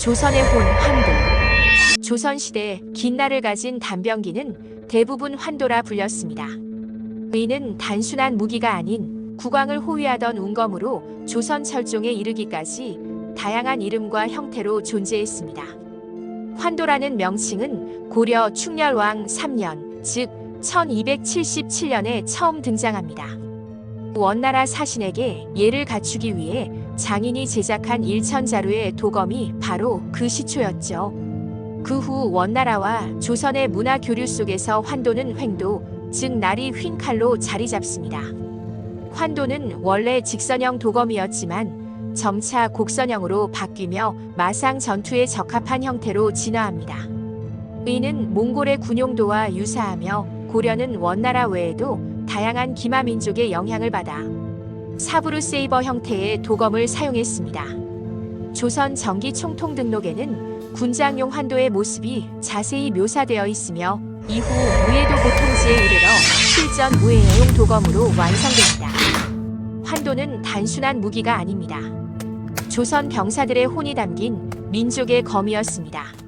조선의 혼 환도. 조선시대 긴 날을 가진 단병기는 대부분 환도라 불렸습니다. 의는 단순한 무기가 아닌 국왕을 호위하던 운검으로 조선 철종에 이르기까지 다양한 이름과 형태로 존재했습니다. 환도라는 명칭은 고려 충렬왕 3년, 즉 1277년에 처음 등장합니다. 원나라 사신에게 예를 갖추기 위해 장인이 제작한 일천자루의 도검이 바로 그 시초였죠. 그 후 원나라와 조선의 문화 교류 속에서 환도는 횡도, 즉 날이 휜 칼로 자리 잡습니다. 환도는 원래 직선형 도검이었지만 점차 곡선형으로 바뀌며 마상 전투에 적합한 형태로 진화합니다. 의는 몽골의 군용도와 유사하며 고려는 원나라 외에도 다양한 기마 민족의 영향을 받아 사브르 세이버 형태의 도검을 사용했습니다. 조선 정기 총통 등록에는 군장용 환도의 모습이 자세히 묘사되어 있으며 이후 무예도 보통지에 이르러 실전 무예용 도검으로 완성됩니다. 환도는 단순한 무기가 아닙니다. 조선 병사들의 혼이 담긴 민족의 검이었습니다.